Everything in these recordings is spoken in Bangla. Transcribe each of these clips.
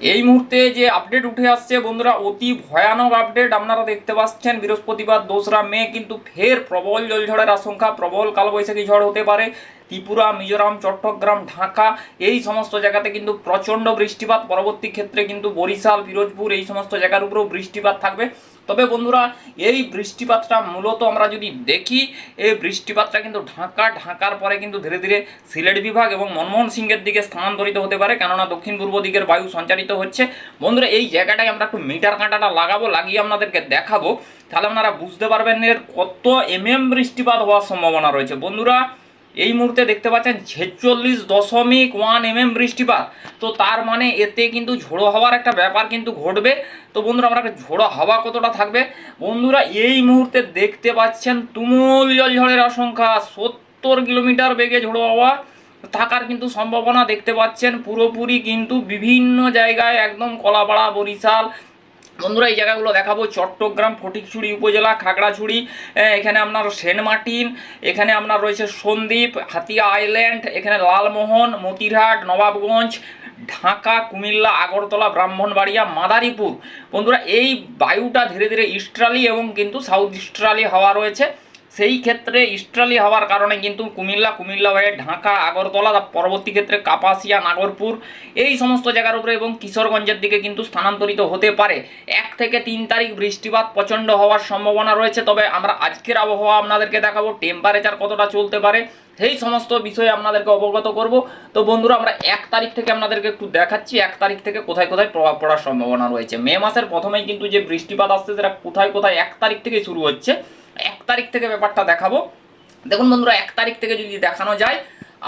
এই মুহূর্তে যে আপডেট উঠে আসছে বন্ধুরা, অতি ভয়ানক আপডেট আপনারা দেখতে পাচ্ছেন। বৃহস্পতিবার দোসরা মে কিন্তু ফের প্রবল জলঝড়ের আশঙ্কা, প্রবল কালবৈশাখী ঝড় হতে পারে। ত্রিপুরা, মিজোরাম, চট্টগ্রাম, ঢাকা, এই সমস্ত জায়গাতে কিন্তু প্রচণ্ড বৃষ্টিপাত। পরবর্তী ক্ষেত্রে কিন্তু বরিশাল ফিরোজপুর এই সমস্ত জায়গার উপরেও বৃষ্টিপাত থাকবে। তবে বন্ধুরা, এই বৃষ্টিপাতটা মূলত আমরা যদি দেখি, এই বৃষ্টিপাতটা কিন্তু ঢাকা, ঢাকার পরে কিন্তু ধীরে ধীরে সিলেট বিভাগ এবং মনমোহন সিংয়ের দিকে স্থানান্তরিত হতে পারে। কেননা দক্ষিণ পূর্ব দিকের বায়ু সঞ্চারিত হচ্ছে। বন্ধুরা, এই জায়গাটাকে আমরা একটু মিটার কাঁটাটা লাগাবো, লাগিয়ে আপনাদেরকে দেখাবো। তাহলে আপনারা বুঝতে পারবেন এর কত এম এম বৃষ্টিপাত হওয়ার সম্ভাবনা রয়েছে। বন্ধুরা এই মুহূর্তে দেখতে পাচ্ছেন ছেচল্লিশ দশমিক ওয়ান এমএম বৃষ্টিপাত। তো তার মানে এতে কিন্তু ঝোড়ো হওয়ার একটা ব্যাপার কিন্তু ঘটবে। তো বন্ধুরা, আমরা একটা ঝোড়ো হাওয়া কতটা থাকবে? বন্ধুরা, এই মুহূর্তে দেখতে পাচ্ছেন তুমুল জলঝড়ের আশঙ্কা সত্তর কিলোমিটার বেগে ঝোড়ো হাওয়া থাকার কিন্তু সম্ভাবনা দেখতে পাচ্ছেন। পুরোপুরি কিন্তু বিভিন্ন জায়গায় একদম কলাপাড়া, বরিশাল বন্ধুরা, এই জায়গাগুলো দেখাবো। চট্টগ্রাম, ফটিকছুড়ি উপজেলা, খাগড়াছুড়ি এখানে আপনার সেন্ট মার্টিন, এখানে আপনার রয়েছে সন্দ্বীপ, হাতিয়া আইল্যান্ড, এখানে লালমোহন, মতিরহাট, নবাবগঞ্জ, ঢাকা, কুমিল্লা, আগরতলা, ব্রাহ্মণবাড়িয়া, মাদারীপুর। বন্ধুরা, এই বায়ুটা ধীরে ধীরে ইস্ট্রালি এবং কিন্তু সাউথ ইস্ট্রালি হওয়া রয়েছে। সেই ক্ষেত্রে ইস্ট্রালি হওয়ার কারণে কিন্তু কুমিল্লা কুমিল্লা হয়ে ঢাকা, আগরতলা পরবর্তী ক্ষেত্রে কাপাসিয়া, নাগরপুর, এই সমস্ত জায়গার উপরে এবং কিশোরগঞ্জের দিকে কিন্তু স্থানান্তরিত হতে পারে। এক থেকে তিন তারিখ বৃষ্টিপাত প্রচণ্ড হওয়ার সম্ভাবনা রয়েছে, তবে আমরা আজকের আবহাওয়া আপনাদেরকে দেখাবো টেম্পারেচার কতটা চলতে পারে, সেই সমস্ত বিষয়ে আপনাদেরকে অবগত করব। তো বন্ধুরা, আমরা এক তারিখ থেকে আপনাদেরকে একটু দেখাচ্ছি, এক তারিখ থেকে কোথায় কোথায় প্রভাব পড়ার সম্ভাবনা রয়েছে। মে মাসের প্রথমেই কিন্তু যে বৃষ্টিপাত আসছে, সেটা কোথায় কোথায় এক তারিখ থেকে শুরু হচ্ছে এক তারিখ থেকে ব্যাপারটা দেখাবো। দেখুন বন্ধুরা, এক তারিখ থেকে যদি দেখানো যায়,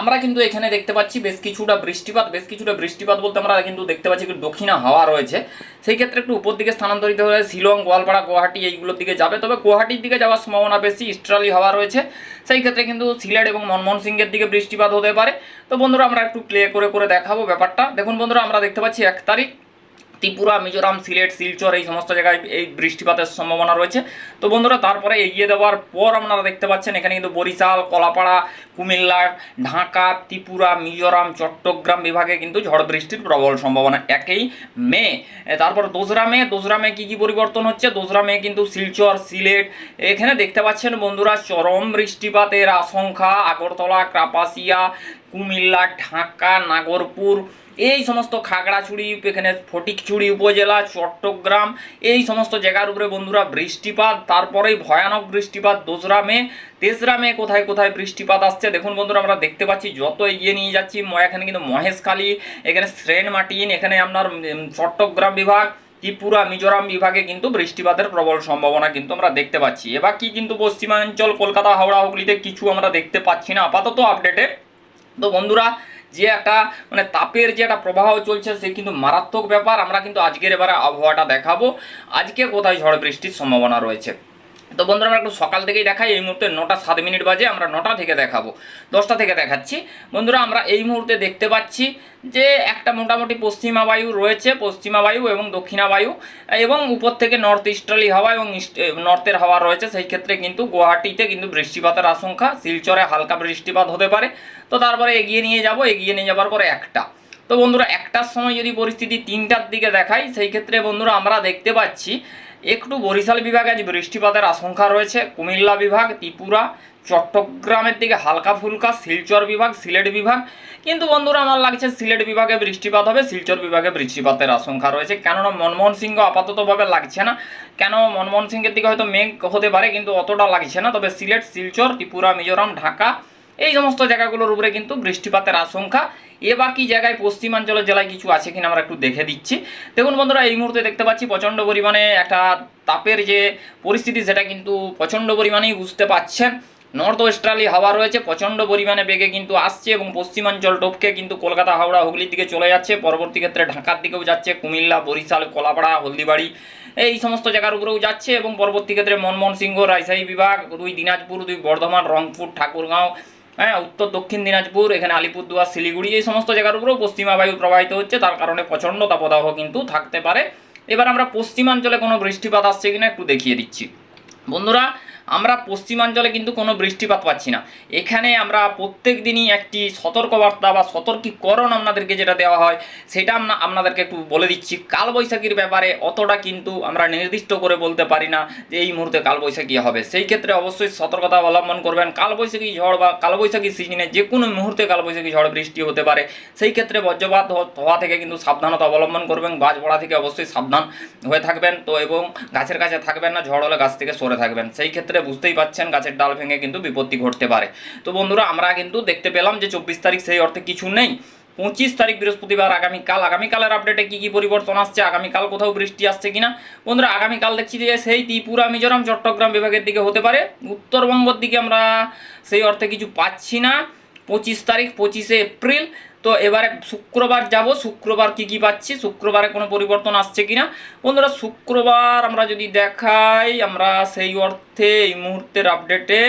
আমরা কিন্তু এখানে দেখতে পাচ্ছি বেশ কিছুটা বৃষ্টিপাত, বেশ কিছুটা বৃষ্টিপাত বলতে আমরা কিন্তু দেখতে পাচ্ছি একটু দক্ষিণা হাওয়া রয়েছে। সেই ক্ষেত্রে একটু উপর দিকে স্থানান্তরিত হয়ে শিলং, গোয়ালপাড়া, গুয়াহাটি এইগুলোর দিকে যাবে। তবে গুয়াহাটির দিকে যাওয়ার সম্ভাবনা বেশি, ইস্ট্রালি হাওয়া রয়েছে। সেই ক্ষেত্রে কিন্তু সিলেট এবং মনমোহন সিংয়ের দিকে বৃষ্টিপাত হতে পারে। তো বন্ধুরা, আমরা একটু প্লে করে করে দেখাবো ব্যাপারটা। দেখুন বন্ধুরা, আমরা দেখতে পাচ্ছি এক তারিখ। ত্রিপুরা, মিজোরাম, সিলেট, শিলচর এই সমস্ত জায়গায় এই বৃষ্টিপাতের সম্ভাবনা রয়েছে। তো বন্ধুরা, তারপরে এগিয়ে দেওয়ার পর আপনারা দেখতে পাচ্ছেন, এখানে কিন্তু বরিশাল, কলাপাড়া, কুমিল্লা, ঢাকা, ত্রিপুরা, মিজোরাম, চট্টগ্রাম বিভাগে কিন্তু ঝড় বৃষ্টির প্রবল সম্ভাবনা একই মে। তারপর দোসরা মে। দোসরা মে কী কী পরিবর্তন হচ্ছে? দোসরা মে কিন্তু শিলচর, সিলেট, এখানে দেখতে পাচ্ছেন বন্ধুরা, চরম বৃষ্টিপাতের আশঙ্কা। আগরতলা, কাপাসিয়া, কুমিল্লা, ঢাকা, নাগরপুর এই সমস্ত খাগড়াছড়ি, এখানে ফটিকছড়ি উপজেলা, চট্টগ্রাম, এই সমস্ত জায়গার উপরে বন্ধুরা বৃষ্টিপাত, তারপরেই ভয়ানক বৃষ্টিপাত দোসরা মে, তেসরা মে কোথায় কোথায় বৃষ্টিপাত আসছে, দেখুন বন্ধুরা আমরা দেখতে পাচ্ছি, যত এগিয়ে নিয়ে যাচ্ছি এখানে কিন্তু মহেশখালী, এখানে শ্রেন মার্টিন এখানে আপনার চট্টগ্রাম বিভাগ, ত্রিপুরা, মিজোরাম বিভাগে কিন্তু বৃষ্টিপাতের প্রবল সম্ভাবনা কিন্তু আমরা দেখতে পাচ্ছি। এবার কি কিন্তু পশ্চিমাঞ্চল, কলকাতা, হাওড়া, হুগলিতে কিছু আমরা দেখতে পাচ্ছি না, আপাতত আপডেটে তো বন্ধুরা যে একটা মানে তাপের যে একটা প্রবাহ চলছে, সে কিন্তু মারাত্মক ব্যাপার। আমরা কিন্তু আজকের এবারে আবহাওয়াটা দেখাবো। আজকে কোথায় ঝড় বৃষ্টির সম্ভাবনা রয়েছে? তো বন্ধুরা, আমরা একটু সকাল থেকেই দেখাই। এই মুহূর্তে নটা সাত মিনিট বাজে, আমরা নটা থেকে দেখাবো। দশটা থেকে দেখাচ্ছি। বন্ধুরা, আমরা এই মুহূর্তে দেখতে পাচ্ছি যে একটা মোটামুটি পশ্চিমা বায়ু রয়েছে, পশ্চিমা বায়ু এবং দক্ষিণা বায়ু এবং উপর থেকে নর্থ ইস্টার্লি হাওয়া এবং নর্থের হাওয়া রয়েছে। সেই ক্ষেত্রে কিন্তু গুয়াহাটিতে কিন্তু বৃষ্টিপাতের আশঙ্কা, শিলচরে হালকা বৃষ্টিপাত হতে পারে। তো তারপরে এগিয়ে নিয়ে যাব, এগিয়ে নিয়ে যাবার পরে একটা। তো বন্ধুরা, একটার সময় যদি পরিস্থিতি তিনটার দিকে দেখাই, সেই ক্ষেত্রে বন্ধুরা, আমরা দেখতে পাচ্ছি একটু বরিশাল বিভাগে আজ বৃষ্টিপাতের আশঙ্কা রয়েছে, কুমিল্লা বিভাগ, ত্রিপুরা, চট্টগ্রামের দিকে হালকা ফুলকা, শিলচর বিভাগ, সিলেট বিভাগ। কিন্তু বন্ধুরা, আমার লাগছে সিলেট বিভাগে বৃষ্টিপাত হবে, শিলচর বিভাগে বৃষ্টিপাতের আশঙ্কা রয়েছে। কেননা মনমোহন সিংহ আপাততভাবে লাগছে না। কেন মনমোহন সিংহের দিকে হয়তো মেঘ হতে পারে, কিন্তু অতটা লাগছে না। তবে সিলেট, শিলচর, ত্রিপুরা, মিজোরাম, ঢাকা এই সমস্ত জায়গাগুলোর উপরে কিন্তু বৃষ্টিপাতের আশঙ্কা। এ বাকি জায়গায় পশ্চিমাঞ্চলের জেলায় কিছু আছে কিনা আমরা একটু দেখে দিচ্ছি। দেখুন বন্ধুরা, এই মুহূর্তে দেখতে পাচ্ছি প্রচণ্ড পরিমাণে একটা তাপের যে পরিস্থিতি, সেটা কিন্তু প্রচণ্ড পরিমাণেই বুঝতে পাচ্ছেন। নর্থ ওয়েস্টার্লি হাওয়া রয়েছে, প্রচণ্ড পরিমাণে বেগে কিন্তু আসছে এবং পশ্চিমাঞ্চল টপকে কিন্তু কলকাতা, হাওড়া, হুগলির দিকে চলে যাচ্ছে। পরবর্তী ক্ষেত্রে ঢাকার দিকেও যাচ্ছে, কুমিল্লা, বরিশাল, কলাপাড়া, হলদিবাড়ি, এই সমস্ত জায়গার উপরেও যাচ্ছে এবং পরবর্তী ক্ষেত্রে মনমোহন সিংহ, রাজশাহী বিভাগ, দুই দিনাজপুর, দুই বর্ধমান, রংপুর, ঠাকুরগাঁও হ্যাঁ উত্তর দক্ষিণ দিনাজপুর, এখানে আলিপুরদুয়ার, শিলিগুড়ি, এই সমস্ত জায়গার উপরেও পশ্চিমা বায়ু প্রবাহিত হচ্ছে। তার কারণে প্রচণ্ড তাপদাহ কিন্তু থাকতে পারে। এবার আমরা পশ্চিমাঞ্চলে কোনো বৃষ্টিপাত আসছে কিনা একটু দেখিয়ে দিচ্ছি। বন্ধুরা আমরা পশ্চিমাঞ্চলে কিন্তু কোনো বৃষ্টিপাত পাচ্ছি না। এখানে আমরা প্রত্যেক দিনই একটি সতর্কবার্তা বা সতর্কীকরণ আপনাদেরকে যেটা দেওয়া হয়, সেটা আমরা আপনাদেরকে একটু বলে দিচ্ছি। কালবৈশাখীর ব্যাপারে অতটা কিন্তু আমরা নির্দিষ্ট করে বলতে পারি না যে এই মুহূর্তে কালবৈশাখী হবে। সেই ক্ষেত্রে অবশ্যই সতর্কতা অবলম্বন করবেন। কালবৈশাখী ঝড় বা কালবৈশাখী সিজনে যে কোনো মুহূর্তে কালবৈশাখী ঝড় বৃষ্টি হতে পারে। সেই ক্ষেত্রে বজ্রপাত হওয়া থেকে কিন্তু সাবধানতা অবলম্বন করবেন। গাছ পড়া থেকে অবশ্যই সাবধান হয়ে থাকবেন। তো এবং গাছের কাছে থাকবেন না, ঝড় হলে গাছ থেকে সরে থাকবেন। সেই ক্ষেত্রে বুঝতেই পাচ্ছেন গাছের ডাল ভেঙে কিন্তু বিপত্তি ঘটতে পারে। তো বন্ধুরা, আমরা কিন্তু দেখতে পেলাম যে চব্বিশ তারিখ সেই অর্থে কিছু নেই। পঁচিশ তারিখ বৃহস্পতিবার, আগামীকাল। আগামীকালের আপডেটে কী কী পরিবর্তন আসছে? আগামীকাল কোথাও বৃষ্টি আসছে কিনা? বন্ধুরা, আগামীকাল দেখছি যে সেই ত্রিপুরা, মিজোরাম, চট্টগ্রাম বিভাগের দিকে হতে পারে। উত্তরবঙ্গর দিকে আমরা সেই অর্থে কিছু পাচ্ছি না। পঁচিশ তারিখ, পঁচিশে এপ্রিল। তো এবারে শুক্রবার যাব, শুক্রবার কি কি পাচ্ছি, শুক্রবারে কোনো পরিবর্তন আসছে কিনা? বন্ধুরা, শুক্রবার আমরা যদি দেখাই, আমরা সেই অর্থে, এই মুহূর্তের আপডেটে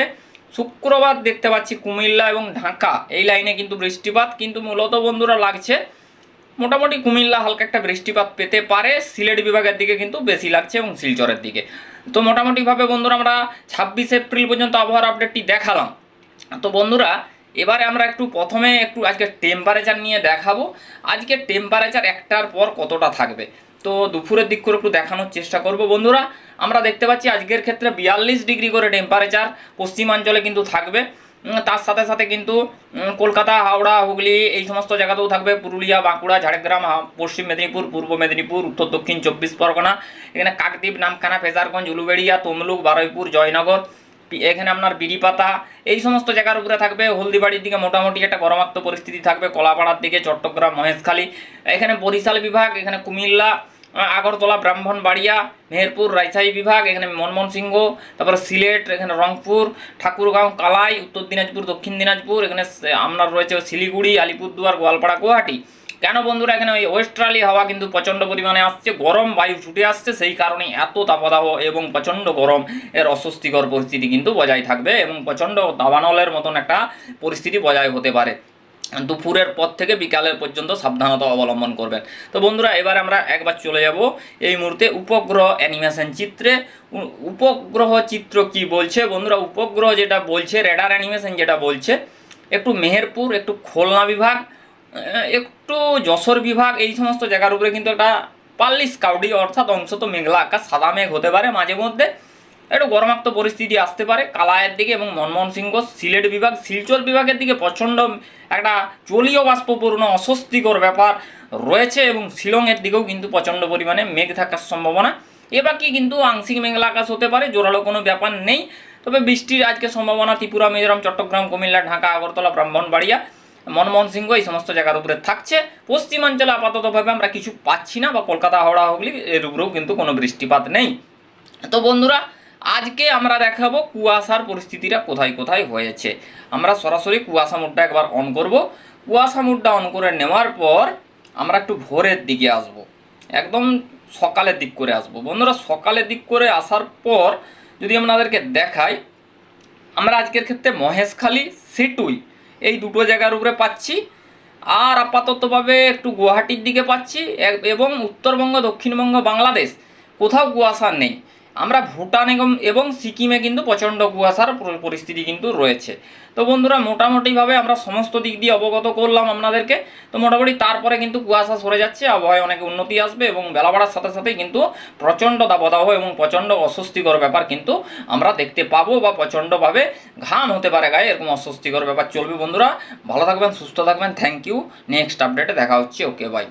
শুক্রবার দেখতে পাচ্ছি কুমিল্লা এবং ঢাকা। এই লাইনে কিন্তু বৃষ্টিপাত, কিন্তু মূলত বন্ধুরা লাগছে মোটামুটি কুমিল্লা হালকা একটা বৃষ্টিপাত পেতে পারে, সিলেট বিভাগের দিকে কিন্তু বেশি লাগছে এবং শিলচরের দিকে। তো মোটামুটিভাবে বন্ধুরা আমরা ছাব্বিশ এপ্রিল পর্যন্ত আবহাওয়ার আপডেটটি দেখালাম। তো বন্ধুরা এবারে আমরা একটু প্রথমে একটু আজকে টেম্পারেচার নিয়ে দেখাবো। আজকে টেম্পারেচার একটার পর কতটা থাকবে? তো দুপুরের দিক করে একটু দেখানোর চেষ্টা করব বন্ধুরা। আমরা দেখতে পাচ্ছি আজকের ক্ষেত্রে বিয়াল্লিশ ডিগ্রি করে টেম্পারেচার পশ্চিমাঞ্চলে কিন্তু থাকবে। তার সাথে সাথে কিন্তু কলকাতা, হাওড়া, হুগলি এই সমস্ত জায়গাতেও থাকবে। পুরুলিয়া, বাঁকুড়া, ঝাড়গ্রাম পশ্চিম মেদিনীপুর, পূর্ব মেদিনীপুর, উত্তর দক্ষিণ চব্বিশ পরগনা। এখানে কাকদ্বীপ, নামখানা, ফেজারগঞ্জ, উলুবেড়িয়া, তমলুক, বারুইপুর, জয়নগর। এখানে আপনার বিড়িপাতা এই সমস্ত জায়গার উপরে থাকবে, হলদিবাড়ির দিকে মোটামুটি একটা গরমাক্ত পরিস্থিতি থাকবে, কলাপাড়ার দিকে চট্টগ্রাম, মহেশখালী, এখানে বরিশাল বিভাগ, এখানে কুমিল্লা আগরতলা, ব্রাহ্মণবাড়িয়া, মেহেরপুর রাজশাহী বিভাগ, এখানে ময়মনসিংহ তারপরে সিলেট, এখানে রংপুর, ঠাকুরগাঁও, কালাই, উত্তর দিনাজপুর, দক্ষিণ দিনাজপুর, এখানে আপনার রয়েছে শিলিগুড়ি, আলিপুরদুয়ার, গোয়ালপাড়া, গুয়াহাটি। কেন বন্ধুরা, এখানে ওই ওয়েস্ট্রালি হাওয়া কিন্তু প্রচণ্ড পরিমাণে আসছে, গরম বায়ু ছুটে আসছে, সেই কারণে এত তাপদাহ এবং প্রচণ্ড গরম এর অস্বস্তিকর পরিস্থিতি কিন্তু বজায় থাকবে এবং প্রচণ্ড দাবানলের মতন একটা পরিস্থিতি বজায় হতে পারে। দুপুরের পর থেকে বিকালের পর্যন্ত সাবধানতা অবলম্বন করবেন। তো বন্ধুরা, এবার আমরা একবার চলে যাব এই মুহূর্তে উপগ্রহ অ্যানিমেশন চিত্রে। উপগ্রহ চিত্র কি বলছে? বন্ধুরা, উপগ্রহ যেটা বলছে রেডার অ্যানিমেশন যেটা বলছে, একটু মেহেরপুর, একটু খুলনা বিভাগ একটু যশোর বিভাগ এই সমস্ত জায়গার উপরে কিন্তু একটা পাল্লিশ কাউডি অর্থাৎ অংশত মেঘলা আকাশ, সাদা মেঘ হতে পারে মাঝে মধ্যে। একটু গরমাক্ত পরিস্থিতি আসতে পারে। কালায়ের দিকে এবং মনমোহন সিংহ সিলেট বিভাগ, শিলচর বিভাগের দিকে প্রচণ্ড একটা জলীয় বাষ্পপূর্ণ অস্বস্তিকর ব্যাপার রয়েছে এবং শিলংয়ের দিকেও কিন্তু প্রচণ্ড পরিমাণে মেঘ থাকার সম্ভাবনা। এ বাকি কিন্তু আংশিক মেঘলা আকাশ হতে পারে, জোরালো কোনো ব্যাপার নেই। তবে বৃষ্টির আজকে সম্ভাবনা ত্রিপুরা, মিজোরাম, চট্টগ্রাম, কুমিল্লা, ঢাকা, আগরতলা, ব্রাহ্মণবাড়িয়া মনমোহন সিংহ এই সমস্ত জায়গার উপরে থাকছে। পশ্চিমাঞ্চলে আপাততভাবে আমরা কিছু পাচ্ছি না বা কলকাতা, হাওড়া, হুগলি, এর উপরেও কিন্তু কোনো বৃষ্টিপাত নেই। তো বন্ধুরা, আজকে আমরা দেখাবো কুয়াশার পরিস্থিতিটা কোথায় কোথায় হয়েছে। আমরা সরাসরি কুয়াশা মোডটা একবার অন করব। কুয়াশা মোডটা অন করে নেওয়ার পর আমরা একটু ভোরের দিকে আসব। একদম সকালের দিক করে আসব। বন্ধুরা, সকালের দিক করে আসার পর যদি আপনাদেরকে দেখাই, আমরা আজকের ক্ষেত্রে মহেশখালী, সিটুই এই দুটো জায়গার উপরে পাচ্ছি। আর আপাততভাবে একটু গুয়াহাটির দিকে পাচ্ছি, এবং উত্তরবঙ্গ, দক্ষিণবঙ্গ, বাংলাদেশ। কোথাও কুয়াশা নেই। আমরা ভুটান এবং সিকিমে কিন্তু প্রচণ্ড কুয়াশার পরিস্থিতি কিন্তু রয়েছে। তো বন্ধুরা, মোটামুটিভাবে আমরা সমস্ত দিক দিয়ে অবগত করলাম আপনাদেরকে। তো মোটামুটি তারপরে কিন্তু কুয়াশা সরে যাচ্ছে, আবহাওয়ায় অনেক উন্নতি আসবে এবং বেলা বাড়ার সাথে সাথে কিন্তু প্রচণ্ড দাবদাহ এবং প্রচণ্ড অস্বস্তিকর ব্যাপার কিন্তু আমরা দেখতে পাবো বা প্রচণ্ডভাবে ঘাম হতে পারে গায়ে, এরকম অস্বস্তিকর ব্যাপার চলবে। বন্ধুরা, ভালো থাকবেন, সুস্থ থাকবেন। থ্যাংক ইউ নেক্সট আপডেটে দেখা হচ্ছে। Okay bye